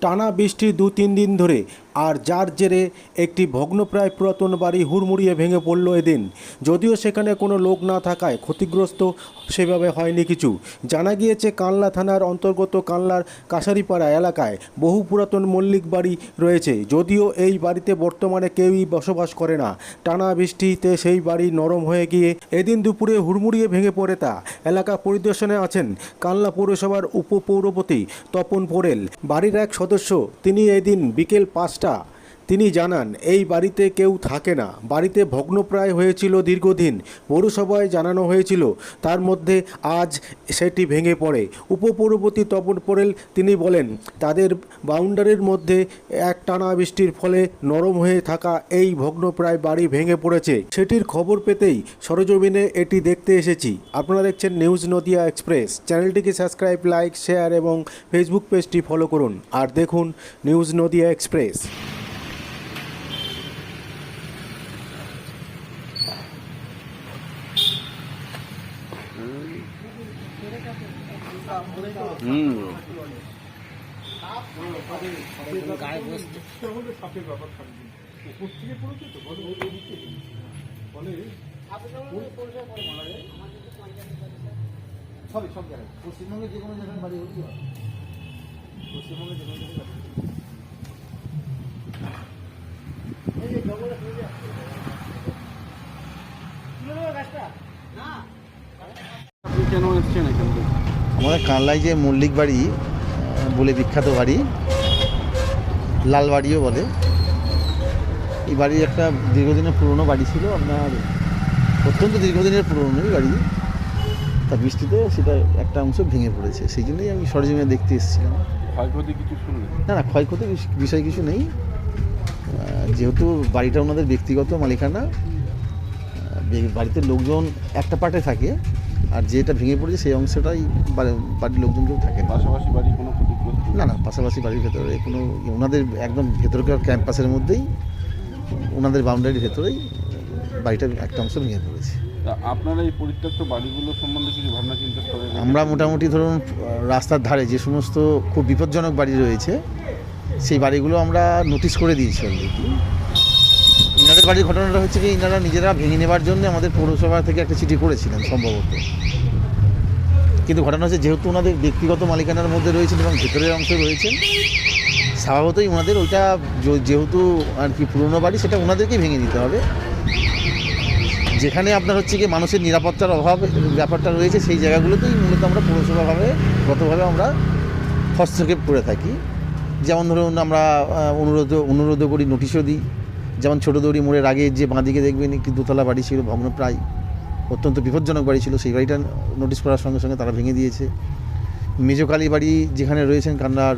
টানা বৃষ্টি দু তিন দিন ধরে আর যার জেরে একটি ভগ্নপ্রায় পুরাতন বাড়ি হুড়মুড়িয়ে ভেঙে পড়ল এদিন। যদিও সেখানে কোনো লোক না থাকায় ক্ষতিগ্রস্ত সেভাবে হয়নি কিছু। জানা গিয়েছে কানলা থানার অন্তর্গত কানলার কাশারিপাড়া এলাকায় বহু পুরাতন মল্লিক বাড়ি রয়েছে। যদিও এই বাড়িতে বর্তমানে কেউই বসবাস করে না। টানা বৃষ্টিতে সেই বাড়ি নরম হয়ে গিয়ে এদিন দুপুরে হুড়মুড়িয়ে ভেঙে পড়ে তা। এলাকা পরিদর্শনে আছেন কানলা পৌরসভার উপপৌরপতি তপন পোরেল বাড়ির এক সদস্য, তিনি এদিন বিকেল পাঁচটা চেষ্টা তিনি জানান, এই বাড়িতে কেউ থাকে না। বাড়িতে ভগ্নপ্রায় হয়েছিল দীর্ঘদিন। পৌরসভায় জানানো হয়েছিল, তার মধ্যে আজ সেটি ভেঙে পড়ে। উপপৌরপতি তপন পোরেল, তিনি বলেন, তাদের বাউন্ডারির মধ্যে এক টানা বৃষ্টির ফলে নরম হয়ে থাকা এই ভগ্নপ্রায় বাড়ি ভেঙে পড়েছে। সেটির খবর পেতেই সরজমিনে এটি দেখতে এসেছি। আপনারা দেখছেন নিউজ নদিয়া এক্সপ্রেস। চ্যানেলটিকে সাবস্ক্রাইব, লাইক, শেয়ার এবং ফেসবুক পেজটি ফলো করুন। আর দেখুন নিউজ নদিয়া এক্সপ্রেস। সবই সব জায়গায়। পশ্চিমবঙ্গে যে কোনো জায়গায় বাড়ি হয়। পশ্চিমবঙ্গে যে কোনো জায়গায় বাড়ি আপনি কেন এসছেন এখান থেকে? আমাদের কানলায় যে মল্লিক বাড়ি বলে বিখ্যাত বাড়ি লাল বাড়িও বলে। এই বাড়ি একটা দীর্ঘদিনের পুরনো বাড়ি ছিল আপনার অত্যন্ত দীর্ঘদিনের পুরনোই বাড়ি। তা বৃষ্টিতে সেটা একটা অংশ ভেঙে পড়েছে সেই জন্যই আমি সরজমিনে দেখতে এসেছিলাম। ক্ষয়ক্ষতি কিছু না না ক্ষয়ক্ষতি বিষ- বিষয় কিছু নেই। যেহেতু বাড়িটা ওনাদের ব্যক্তিগত মালিকানা বাড়িতে লোকজন একটা পার্টে থাকে আর যেটা ভেঙে পড়েছে সেই অংশটাই বাড়ির লোকজন কেউ থাকে পাশাপাশি বাড়ি কোনো না না পাশাপাশি বাড়ির ভেতরে কোনো ওনাদের একদম ভেতরকার ক্যাম্পাসের মধ্যেই ওনাদের বাউন্ডারির ভেতরেই বাড়িটা একটা অংশ ভেঙে পড়েছে। আপনারা এই পরিত্যক্ত বাড়িগুলো সম্বন্ধে কিছু ভাবনা চিন্তা করেন আমরা মোটামুটি ধরুন রাস্তার ধারে যে সমস্ত খুব বিপজ্জনক বাড়ি রয়েছে সেই বাড়িগুলো আমরা নোটিশ করে দিয়েছি অলরেডি ইনাদের বাড়ির ঘটনাটা হচ্ছে কি ইনারা নিজেরা ভেঙে নেবার জন্য আমাদের পৌরসভা থেকে একটা চিঠি করেছিলেন সম্ভবত। কিন্তু ঘটনা হচ্ছে, যেহেতু ওনাদের ব্যক্তিগত মালিকানার মধ্যে রয়েছেন এবং ভেতরের অংশ রয়েছেন স্বভাবতই ওনাদের ওইটা যেহেতু আর কি পুরনো বাড়ি, সেটা ওনাদেরকেই ভেঙে নিতে হবে। যেখানে আপনার হচ্ছে কি মানুষের নিরাপত্তার অভাব ব্যাপারটা রয়েছে, সেই জায়গাগুলোতেই মূলত আমরা পৌরসভাভাবে গতভাবে আমরা হস্তক্ষেপ করে থাকি। যেমন ধরুন আমরা অনুরোধ অনুরোধ করি, নোটিশও দিই। যেমন ছোটো দৌড়ি মোড়ের আগে যে বাঁদিকে দেখবেন একটি দোতলা বাড়ি ছিল ভগ্নপ্রায় অত্যন্ত বিপজ্জনক বাড়ি ছিল, সেই বাড়িটা নোটিশ করার সঙ্গে সঙ্গে তারা ভেঙে দিয়েছে। মেজকালী বাড়ি যেখানে রয়েছেন কান্নার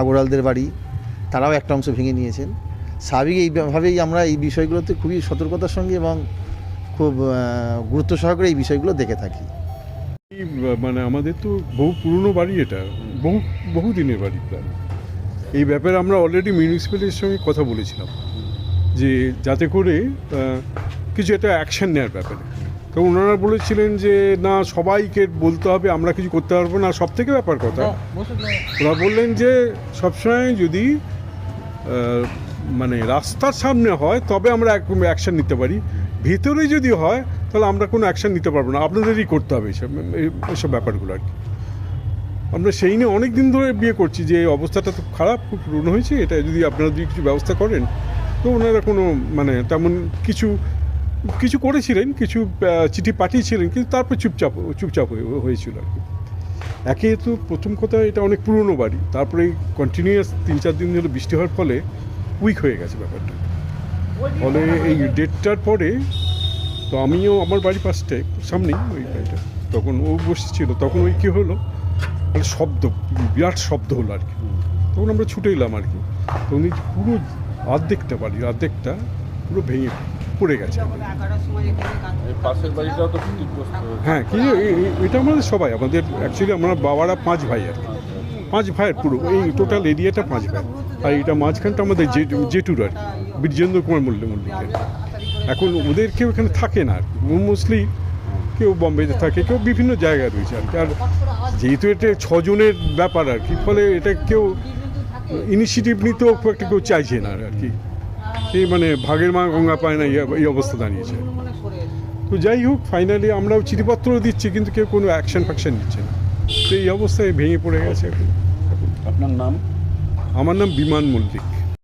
আগরালদের বাড়ি, তারাও একটা অংশ ভেঙে নিয়েছেন। স্বাভাবিক এইভাবেই আমরা এই বিষয়গুলোতে খুবই সতর্কতার সঙ্গে এবং খুব গুরুত্ব সহকারে এই বিষয়গুলো দেখে থাকি। মানে আমাদের তো বহু পুরনো বাড়ি এটা, বহু বহু দিনের বাড়ি প্রায়। এই ব্যাপারে আমরা অলরেডি মিউনিসিপ্যালিটির সঙ্গে কথা বলেছিলাম যে যাতে করে কিছু একটা অ্যাকশন নেওয়ার ব্যাপারে। তো ওনারা বলেছিলেন যে, না, সবাইকে বলতে হবে, আমরা কিছু করতে পারব না। সব থেকে ব্যাপার কথা। ওরা বললেন যে, সবসময় যদি মানে রাস্তার সামনে হয়, তবে আমরা অ্যাকশন নিতে পারি। ভিতরে যদি হয়, তাহলে আমরা কোনো অ্যাকশন নিতে পারব না। আপনাদেরই করতে হবে এসব এসব ব্যাপারগুলো আর কি। আমরা সেই নিয়ে অনেক দিন ধরে বিয়ে করছি যে অবস্থাটা তো খারাপ, খুব পুরনো হয়েছে, এটা যদি আপনারা যদি কিছু ব্যবস্থা করেন, তো ওনারা কোনো মানে তেমন কিছু কিছু করেছিলেন, কিছু চিঠি পাঠিয়েছিলেন, কিন্তু তারপর চুপচাপ চুপচাপ হয়ে, হয়েছিল আর কি। একে তো প্রথম কথা, এটা অনেক পুরনো বাড়ি, তারপরে কন্টিনিউয়াস তিন চার দিন ধরে বৃষ্টি হওয়ার ফলে উইক হয়ে গেছে ব্যাপারটা। ফলে এই ডেটটার পরে তো আমিও আমার বাড়ির পাশটায় সামনেই ওই বাড়িটা, তখন ও বসেছিল, তখন ওই কী হলো? শব্দ বিরাট শব্দ হলো আর কি। তখন আমরা ছুটে এলাম আর কি। তো উনি পুরো অর্ধেকটা বাড়ি অর্ধেকটা পুরো ভেঙে পড়ে গেছে। হ্যাঁ কি এটা আমাদের সবাই আমাদের অ্যাকচুয়ালি আমরা বাবারা পাঁচ ভাই আর কি। পাঁচ ভাইয়ের পুরো এই টোটাল এরিয়াটা পাঁচ ভাই। আর এটা মাঝখানটা আমাদের জেটু জেটুর আর কি বীরজেন্দ্র কুমার মল্লিক মল্লিকের। এখন ওদের কেউ এখানে থাকে না আর কি। মোস্টলি কেউ বম্বেতে থাকে কেউ বিভিন্ন জায়গায় রয়েছে আর কি। আর যেহেতু এটা ছজনের ব্যাপার আর কি ফলে এটা কেউ ইনিশিয়েটিভ নিতেও খুব একটা কেউ চাইছে না আর কি। এই মানে ভাগের মা গঙ্গা পায় না এই- অবস্থা দাঁড়িয়েছে। তো যাই হোক ফাইনালি আমরাও চিঠিপত্রও দিচ্ছি কিন্তু কেউ কোনো অ্যাকশন ফ্যাকশন নিচ্ছে না। তো এই অবস্থায় ভেঙে পড়ে গেছে এখন। আপনার নাম? আমার নাম বিমান মল্লিক।